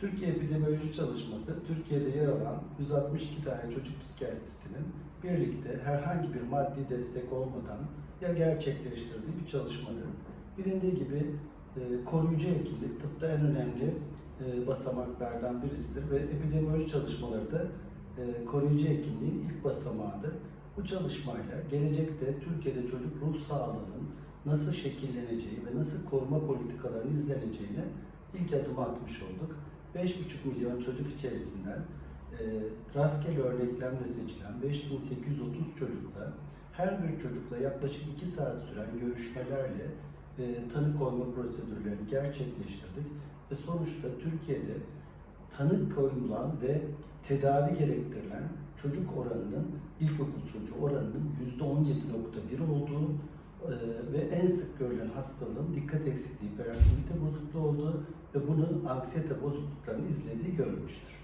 Türkiye Epidemioloji Çalışması, Türkiye'de yer alan 162 tane çocuk psikiyatristinin birlikte herhangi bir maddi destek olmadan ya gerçekleştirdiği bir çalışmadır. Bilindiği gibi e, koruyucu hekimlik tıpta en önemli e, basamaklardan birisidir ve epidemioloji çalışmaları da e, koruyucu hekimliğin ilk basamağıdır. Bu çalışmayla gelecekte Türkiye'de çocuk ruh sağlığının nasıl şekilleneceği ve nasıl koruma politikalarının izleneceğine ilk adımı atmış olduk. 5,5 milyon çocuk içerisinden e, rastgele örneklemle seçilen 5830 çocukla her bir çocukla yaklaşık 2 saat süren görüşmelerle e, tanı koyma prosedürlerini gerçekleştirdik. Ve sonuçta Türkiye'de tanı koyulan ve tedavi gerektirilen çocuk oranının ilkokul çocuğu oranının %17.1 olduğu e, ve en sık görülen hastalığın dikkat eksikliği, hiperaktivite bozukluğu olduğu ve bunun anksiyete bozukluklarını izlediği görülmüştür.